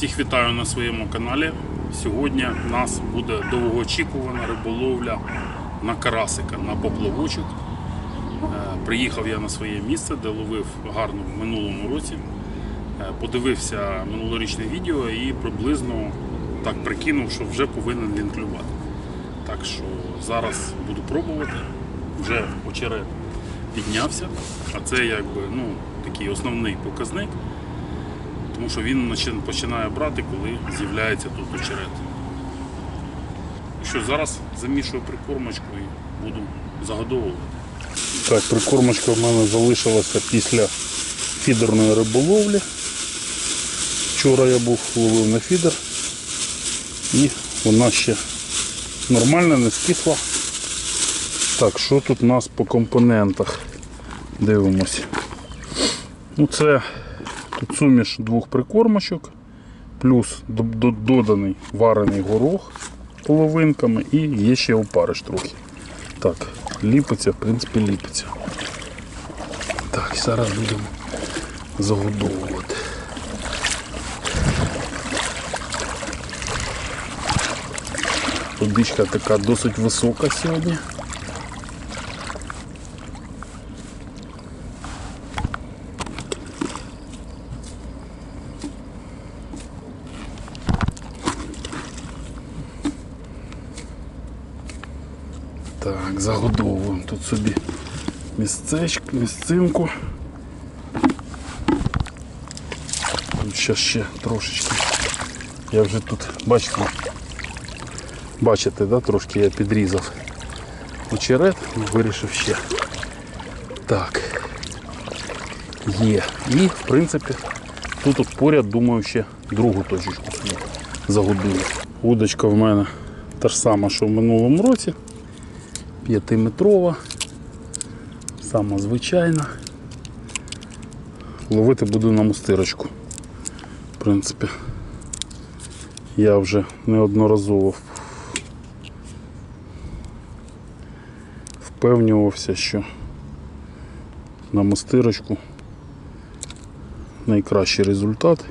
Всіх вітаю на своєму каналі. Сьогодні у нас буде довгоочікувана риболовля на карасика, на поплавочок. Е, Приїхав я на своє місце, де ловив гарно в минулому році. Е, Подивився минулорічне відео і приблизно так прикинув, що вже повинен він клювати. Так що зараз буду пробувати. Вже очерет піднявся, а це якби ну, такий основний показник. Тому що він починає брати, коли з'являється тут очерет. Що зараз замішую прикормочку і буду загодовувати. Так, прикормочка в мене залишилася після фідерної риболовлі. Вчора я був ловив на фідер і вона ще нормальна, не скисла. Так, що тут у нас по компонентах? Дивимось. Ну це Тут суміш двох прикормочок, плюс до- до- доданий варений горох половинками і є ще опариш трохи. Так, ліпиться, в принципі, ліпиться. Так, зараз будемо загодовувати. Водичка така досить висока сьогодні. Загодовуємо тут собі місцечко, місцинку. Тут ще ще трошечки. Я вже тут, бачите, бачите, да, трошки я підрізав очерет, вирішив ще. Так. Є. І, в принципі, тут от поряд, думаю, ще другу точечку загодую. Удочка в мене та ж сама, що в минулому році. П'ятиметрова, сама звичайна. Ловити буду на мустирочку. В принципі, я вже неодноразово впевнювався, що на мустирочку найкращий результат.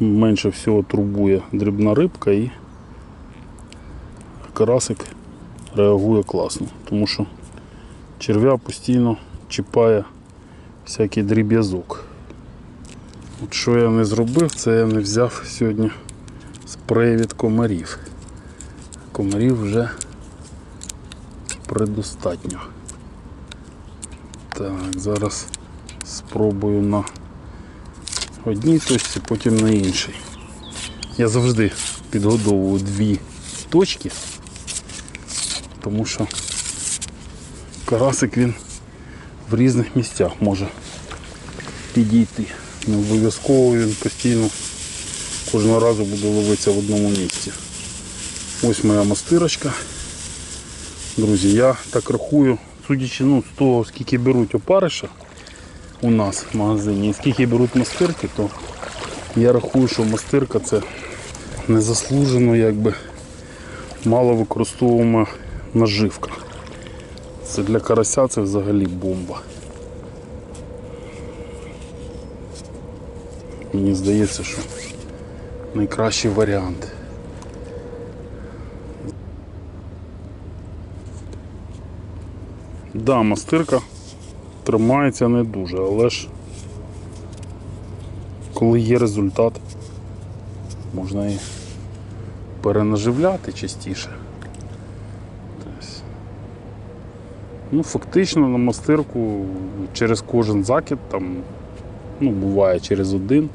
Менше всього турбує дрібна рибка і карасик реагує класно, тому що черв'я постійно чіпає всякий дріб'язок. От що я не зробив, це я не взяв сьогодні спрей від комарів. Комарів вже предостатньо. Так, зараз спробую на одній точці, потім на іншій. Я завжди підгодовую дві точки тому що карасик він в різних місцях може підійти. Не обов'язково він постійно кожного разу буде ловитися в одному місці. Ось моя мастирочка. Друзі, я так рахую, судячи ну, з того, скільки беруть опариша у нас в магазині і скільки беруть мастирки, то я рахую, що мастирка це незаслужено якби мало використовуємо наживка. Це для карася це взагалі бомба. Мені здається, що найкращий варіант. Да, мастирка тримається не дуже, але ж коли є результат, можна і перенаживляти частіше. Ну, фактично на мастирку через кожен закид, там, ну, буває через один,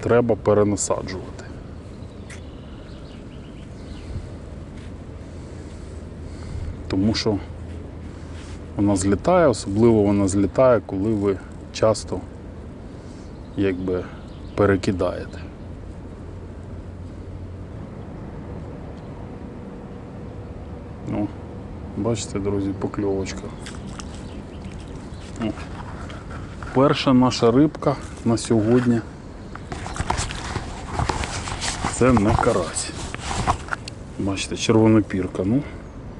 треба перенасаджувати. Тому що вона злітає, особливо вона злітає, коли ви часто якби перекидаєте. Ну, бачите, друзі, покльовочка. Перша наша рибка на сьогодні це не карась. Бачите, червонопірка. Ну,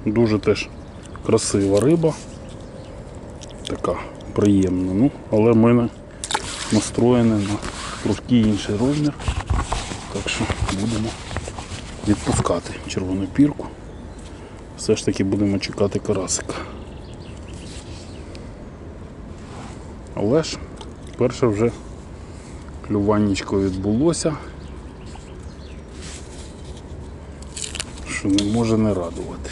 дуже теж красива риба. Така приємна. Ну, але в мене настроєне на трошки інший розмір. Так що будемо відпускати червону пірку. Все ж таки будемо чекати карасика. Але ж перше вже клюваннячко відбулося, що не може не радувати.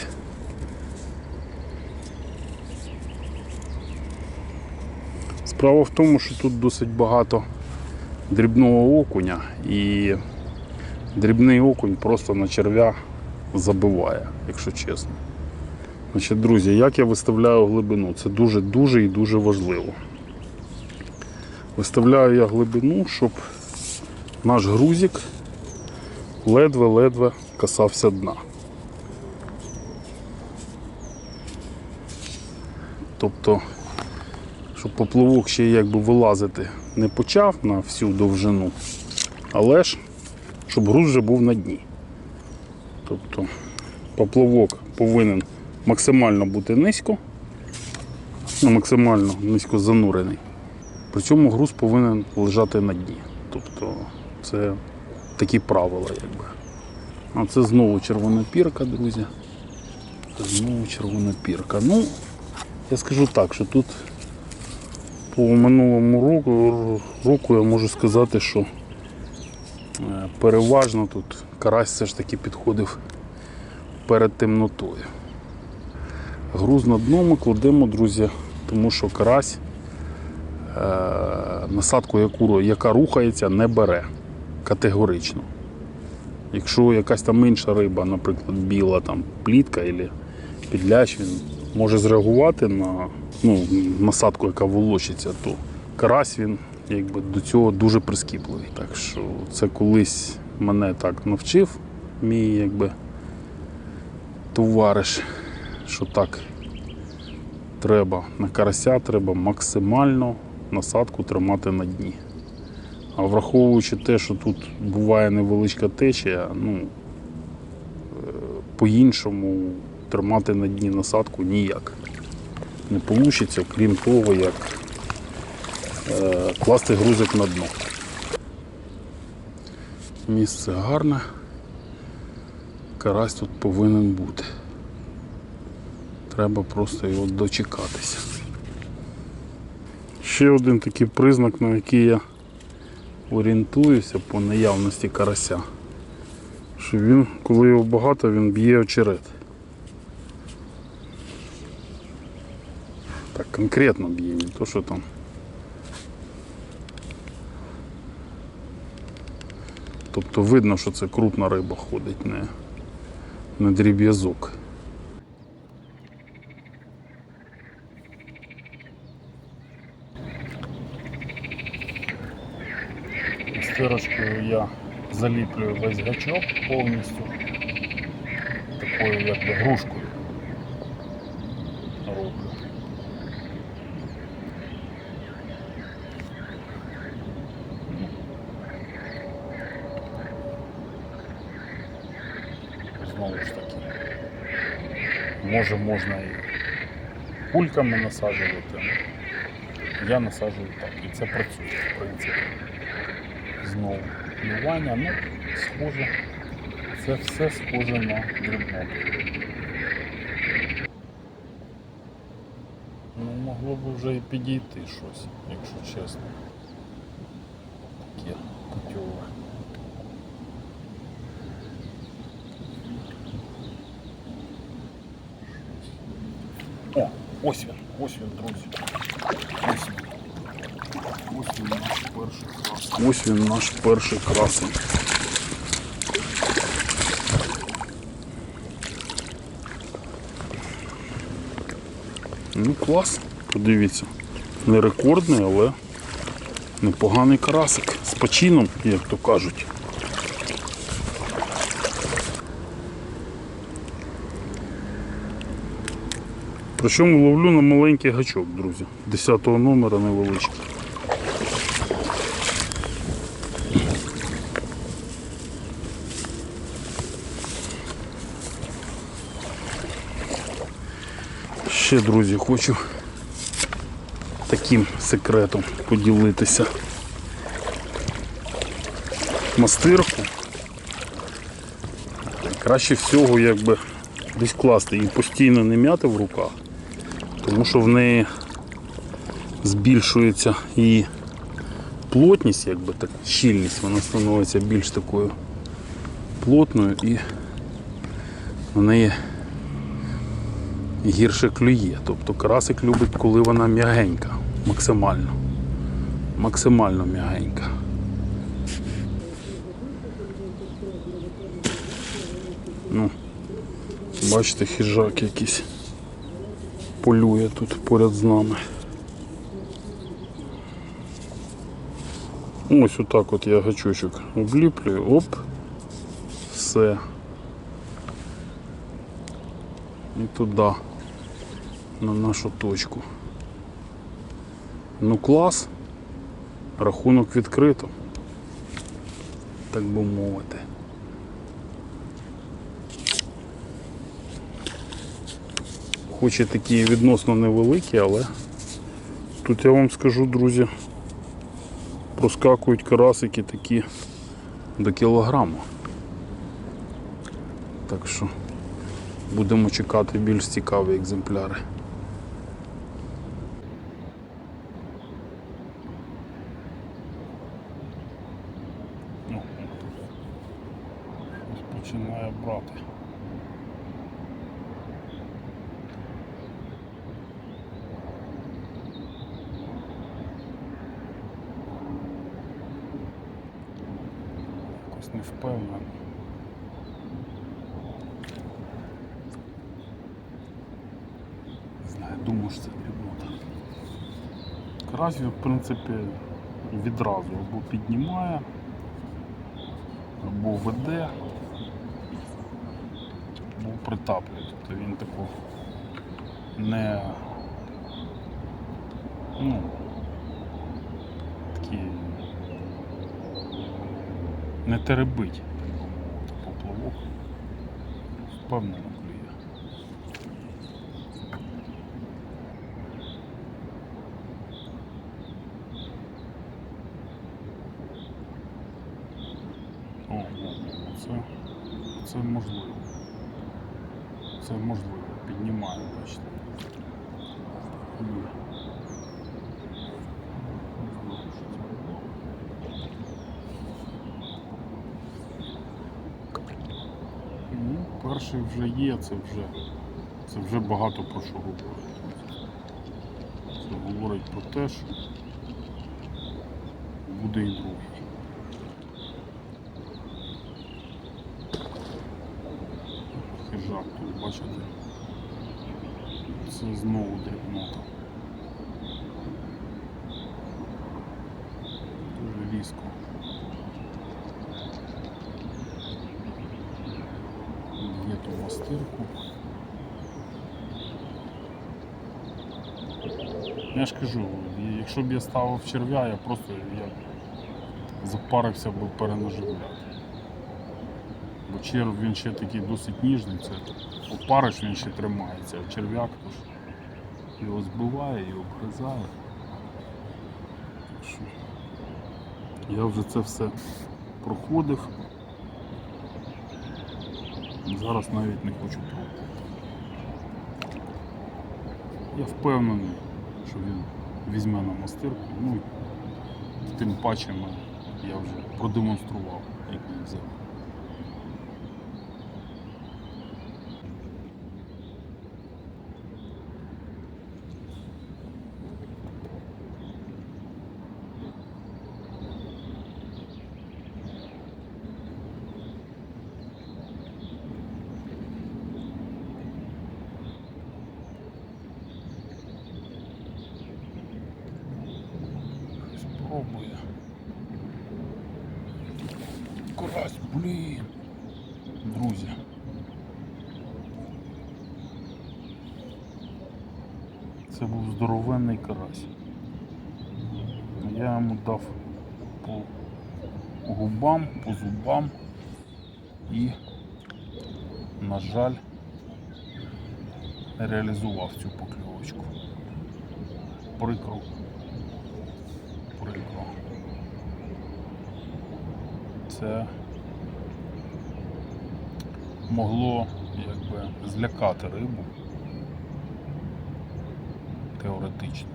Справа в тому, що тут досить багато дрібного окуня і дрібний окунь просто на черв'я забиває, якщо чесно. Значить, друзі, як я виставляю глибину? Це дуже-дуже і дуже важливо. Виставляю я глибину, щоб наш грузик ледве-ледве касався дна. Тобто, щоб поплавок ще якби вилазити не почав на всю довжину, але ж щоб груз вже був на дні. Тобто поплавок повинен максимально бути низько, ну, максимально низько занурений. При цьому груз повинен лежати на дні. Тобто це такі правила, якби. А це знову червона пірка, друзі. Це знову червона пірка. Ну, я скажу так, що тут по минулому року, року я можу сказати, що е, переважно тут карась все ж таки підходив перед темнотою. Груз на дно ми кладемо, друзі, тому що карась е, насадку, яку, яка рухається, не бере категорично. Якщо якась там інша риба, наприклад, біла там плітка або підлящ, він може зреагувати на ну, насадку, яка волочиться, то карась він якби, до цього дуже прискіпливий. Так що це колись мене так навчив, мій якби, товариш, що так треба на карася треба максимально насадку тримати на дні. А враховуючи те, що тут буває невеличка течія, ну, е, по-іншому тримати на дні насадку ніяк не вийде, крім того, як е, класти грузик на дно. Місце гарне, карась тут повинен бути. Треба просто його дочекатися. Ще один такий признак, на який я орієнтуюся по наявності карася. Що він, коли його багато, він б'є очерет. Так конкретно б'є, не то що там. Тобто видно, що це крупна риба ходить, не, не дріб'язок. Стирочкою я заліплюю весь гачок повністю такою якби грушкою роблю. Знову ж таки. Може можна і кульками насаджувати. Я насаджую так. І це працює, в принципі. Знову плювання, ну, схоже. Це все схоже на дрібноту. Ну, могло б вже і підійти щось, якщо чесно. Таке путьове. О, ось він, ось він, друзі. Ось він. Ось він наш перший красень. Ось він наш перший красень. Ну клас, подивіться. Не рекордний, але непоганий карасик. З почином, як то кажуть. Причому ловлю на маленький гачок, друзі. 10 номера невеличкий. Ще, друзі, хочу таким секретом поділитися. Мастирку. Краще всього якби десь класти. І постійно не м'яти в руках, тому що в неї збільшується і плотність, якби так, щільність, вона становиться більш такою плотною і в неї гірше клює. Тобто карасик любить, коли вона м'ягенька, максимально. Максимально м'ягенька. Ну, бачите, хижак якийсь полює тут поряд з нами. Ось отак от я гачочок обліплюю, оп, все. І туди, на нашу точку. Ну клас, рахунок відкрито, так би мовити. Хоч і такі відносно невеликі, але тут я вам скажу, друзі, проскакують карасики такі до кілограму. Так що будемо чекати більш цікаві екземпляри. Ну, починає брати. Якось не впевнений. Знаю, думаю, що це дрібнота. Карась, в принципі, відразу або піднімає, або веде, був притаплює. Тобто він таку не ну, такі не теребить поплавок. Впевнено клює. О, о, це, це можливо. Це можливо. Піднімаю, бачите. Ну, перший вже є, це вже, це вже багато про що говорить. Це говорить про те, що буде і другий. Хижак тут, бачите? Це знову дрібнота. Дуже різко. Є ту мастирку. Я ж кажу, якщо б я ставив черв'я, я просто я запарився б перенаживляти. Черв він ще такий досить ніжний, це опариш він ще тримається, а черв'як то ж його збиває і обгризає. Я вже це все проходив. Зараз навіть не хочу пробувати. Я впевнений, що він візьме на мастирку. Ну, тим паче я вже продемонстрував, як він взяв. Спробує. Карась, блін. Друзі. Це був здоровенний карась. Я йому дав по губам, по зубам і, на жаль, реалізував цю покльовочку. Прикро. Це могло якби злякати рибу теоретично.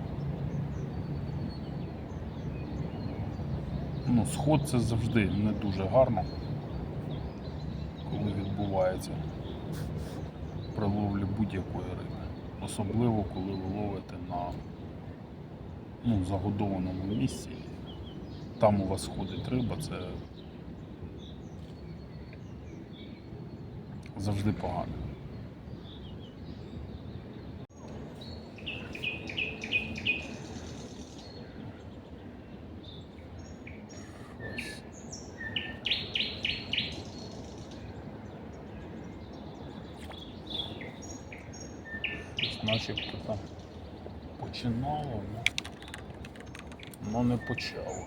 Ну, сход це завжди не дуже гарно, коли відбувається при ловлі будь-якої риби. Особливо коли ви ловите на ну, загодованому місці. Там у вас ходить риба, це завжди погано. Начебто там починало, але не почало.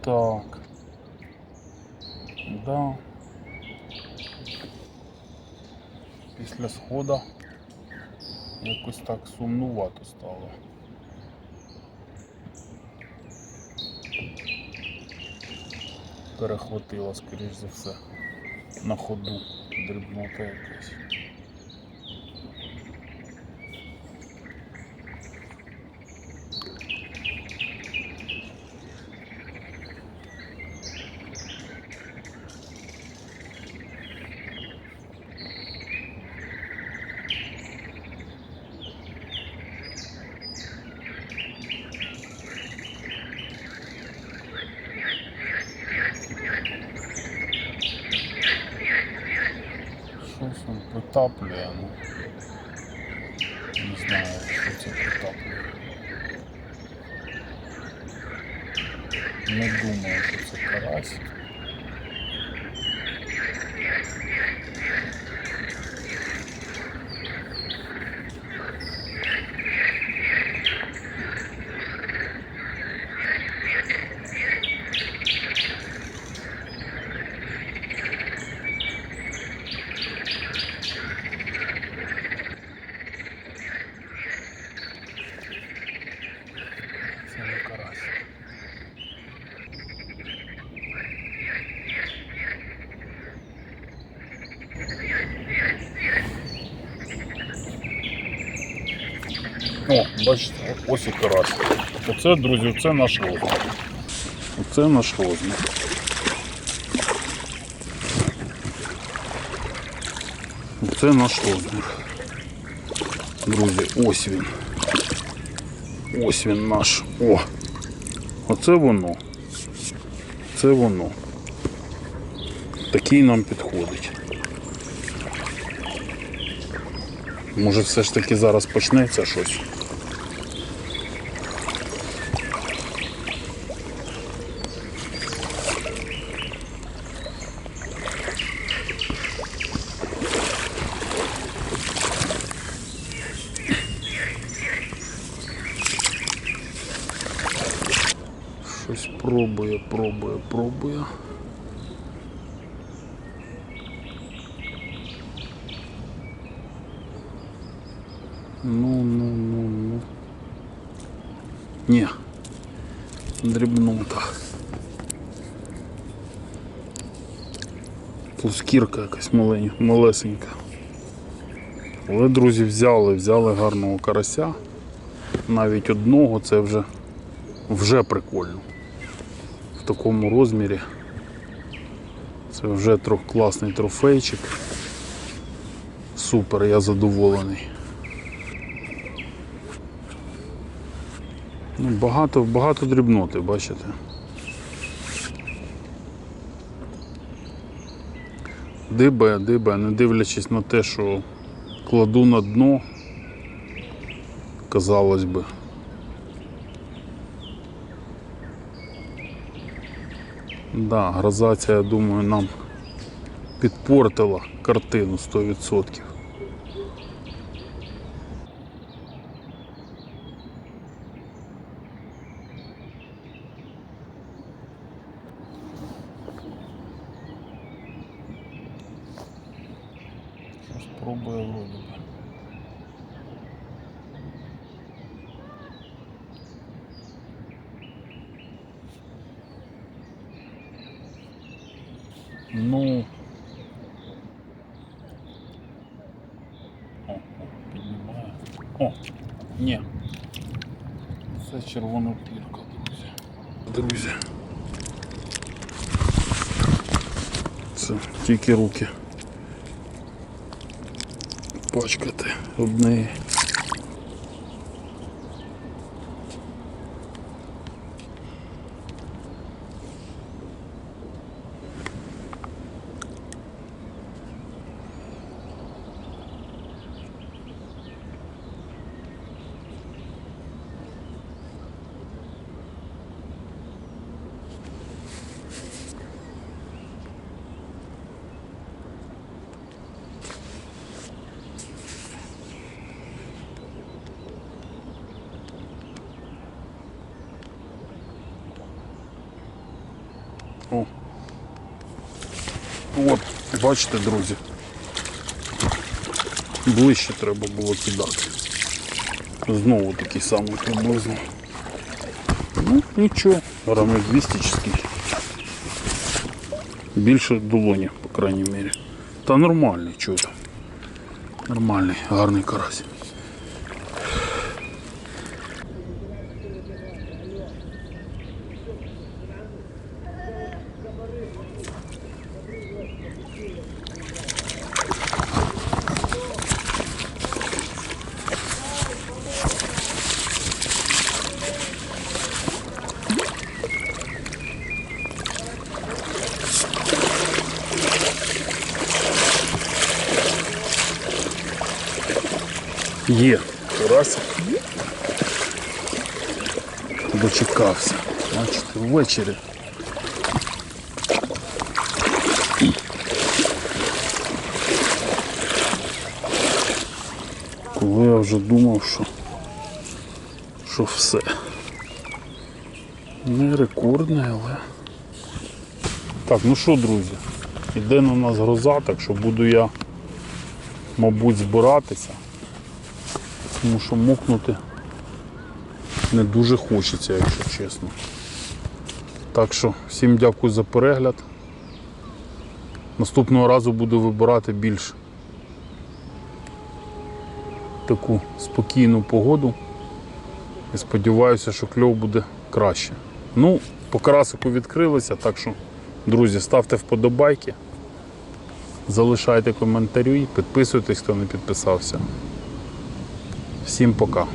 Так. Да. Після схода якось так сумнувато стало. Перехватила, скоріш за все, на ходу дрібнота якась. Щось він притаплює, ну. Не знаю, що це притаплює. Не думаю, що це карась. Це не карась. О, бачите, ось і. Оце, друзі, це наш розмір. Оце наш розмір. Оце наш розмір. Друзі, ось він. Ось він наш. О! Оце воно. Це воно. Такий нам підходить. Може все ж таки зараз почнеться. Щось Ну, ну, ну, ну. Ні. Дрібнота. Плоскірка якась маленька, малесенька. Але, друзі, взяли, взяли гарного карася. Навіть одного це вже, вже прикольно. В такому розмірі. Це вже трох класний трофейчик. Супер, я задоволений. Ну, багато, багато дрібноти, бачите. Дибе, дибе, не дивлячись на те, що кладу на дно, казалось би. Да, грозація, я думаю, нам підпортила картину 100%. Щось пробує вроді би. Ну, О, ні. Це червона пірка, друзі. Друзі. Це тільки руки. Пачкати об От, бачите, друзі. Ближче треба було кидати. Знову такий самий приблизно. Ну, нічого, грамів 200 чи. Більше долоні, по крайній мірі. Та нормальний, чого. Нормальний, гарний карась. Є карасик. Дочекався. Бачите, ввечері. Коли я вже думав, що, що все. Не рекордне, але. Так, ну що, друзі, іде на нас гроза, так що буду я, мабуть, збиратися тому що мокнути не дуже хочеться, якщо чесно. Так що всім дякую за перегляд. Наступного разу буду вибирати більш таку спокійну погоду і сподіваюся, що кльов буде краще. Ну, по карасику відкрилися, так що, друзі, ставте вподобайки, залишайте коментарі, підписуйтесь, хто не підписався. Всім пока.